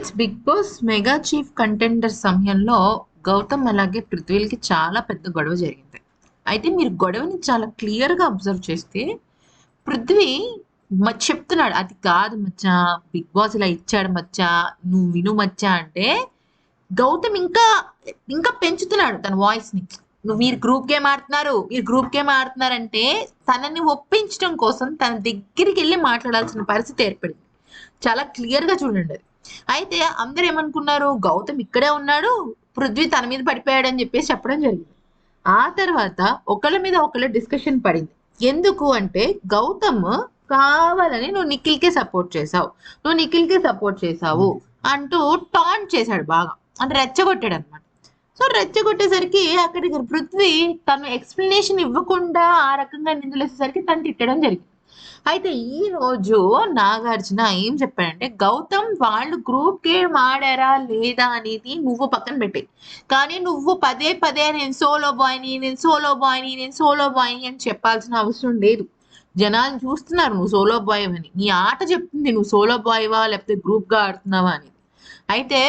Friends Bigg Boss mega chief contender సమయంలో గౌతమ్ అలాగే పృథ్వీలకి చాలా పెద్ద గొడవ జరిగింది. అయితే మీరు గొడవని చాలా క్లియర్గా అబ్జర్వ్ చేస్తే పృథ్వీ చెప్తున్నాడు అది కాదు మచ్చ బిగ్ బాస్ ఇలా ఇచ్చాడు మచ్చ నువ్వు విను మచ్చా అంటే గౌతమ్ ఇంకా ఇంకా పెంచుతున్నాడు తన వాయిస్ని. నువ్వు మీరు గ్రూప్ గేమ్ ఆడుతున్నారు? మీరు గ్రూప్ గేమ్ ఆడుతున్నారంటే తనని ఒప్పించడం కోసం తన దగ్గరికి వెళ్ళి మాట్లాడాల్సిన పరిస్థితి ఏర్పడింది. చాలా క్లియర్గా చూడండి అది. అయితే అందరు ఏమనుకున్నారు? గౌతమ్ ఇక్కడే ఉన్నాడు పృథ్వీ తన మీద పడిపోయాడు అని చెప్పేసి చెప్పడం జరిగింది. ఆ తర్వాత ఒకళ్ళ మీద ఒకళ్ళ డిస్కషన్ పడింది. ఎందుకు అంటే గౌతమ్ కావాలని నువ్వు నిఖిల్కే సపోర్ట్ చేసావు నువ్వు నిఖిల్కే సపోర్ట్ చేసావు అంటూ టాన్ చేశాడు బాగా. అంటే రెచ్చగొట్టాడు అనమాట సో రెచ్చగొట్టేసరికి అక్కడికి పృథ్వీ తను ఎక్స్ప్లెనేషన్ ఇవ్వకుండా ఆ రకంగా నిందలేసేసరికి తను తిట్టడం జరిగింది. అయితే ఈ రోజు నాగార్జున ఏం చెప్పాడంటే గౌతమ్ వాళ్ళు గ్రూప్ గేమ్ ఆడారా లేదా అనేది నువ్వు పక్కన పెట్టే కానీ నువ్వు పదే పదే నేను సోలో బాయ్ని నేను సోలో బాయ్ని నేను సోలో బాయ్ని అని చెప్పాల్సిన అవసరం లేదు. జనాలు చూస్తున్నారు నువ్వు సోలో బాయ్ అని. నీ ఆట చెప్తుంది నువ్వు సోలో బాయ్వా లేకపోతే గ్రూప్గా ఆడుతున్నావా అని. అయితే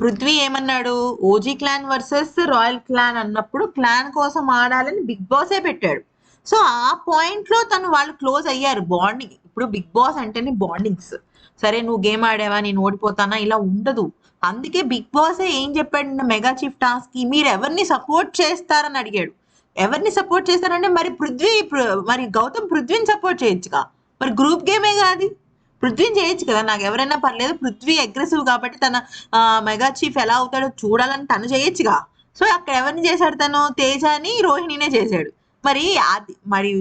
పృథ్వీ ఏమన్నాడు? OG clan versus royal clan అన్నప్పుడు క్లాన్ కోసం ఆడాలని బిగ్ బాసే పెట్టాడు. సో ఆ పాయింట్లో తను వాళ్ళు క్లోజ్ అయ్యారు బాండింగ్ ఇప్పుడు బిగ్ బాస్ అంటేనే బాండింగ్స్. సరే నువ్వు గేమ్ ఆడావా నేను ఓడిపోతానా ఇలా ఉండదు. అందుకే బిగ్ బాసే ఏం చెప్పాడు మెగా చీఫ్ టాస్క్కి మీరు ఎవరిని సపోర్ట్ చేస్తారని అడిగాడు. ఎవరిని సపోర్ట్ చేస్తారంటే మరి పృథ్వీ మరి గౌతమ్ పృథ్వీని సపోర్ట్ చేయొచ్చుగా? మరి గ్రూప్ గేమే కాదు. పృథ్వీని చేయొచ్చు కదా నాకు ఎవరైనా పర్లేదు. పృథ్వీ అగ్రెసివ్ కాబట్టి తన మెగా చీఫ్ ఎలా అవుతాడో చూడాలని తను చేయొచ్చుగా. సో అక్కడ ఎవరిని చేశాడు తను? తేజాని రోహిణినే చేశాడు. మరి అది మరి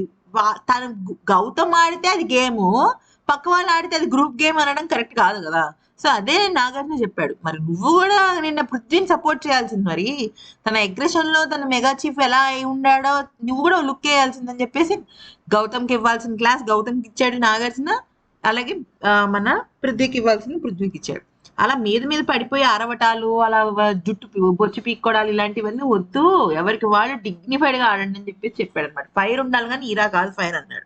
తను గౌతమ్ ఆడితే అది గేమ్ పక్క వాళ్ళు ఆడితే అది గ్రూప్ గేమ్ అనడం కరెక్ట్ కాదు కదా. సో అదే నాగార్జున చెప్పాడు. మరి నువ్వు కూడా నిన్న పృథ్వీని సపోర్ట్ చేయాల్సింది మరి. తన అగ్రెషన్లో తన మెగా చీఫ్ ఎలా అయి ఉండాడో నువ్వు కూడా లుక్ వేయాల్సిందని చెప్పేసి గౌతమ్కి ఇవ్వాల్సిన క్లాస్ గౌతమ్కి ఇచ్చాడు నాగార్జున. అలాగే మన పృథ్వీకి ఇవ్వాల్సింది పృథ్వీకి ఇచ్చాడు. అలా మీద మీద పడిపోయి అరవటాలు అలా జుట్టు బొచ్చు పీక్కోడాలు ఇలాంటివన్నీ వద్దు. ఎవరికి వాళ్ళు డిగ్నిఫైడ్గా ఆడండి అని చెప్పేసి చెప్పాడు అనమాట ఫైర్ ఉండాలి కానీ ఈరా కాదు ఫైర్ అన్నాడు.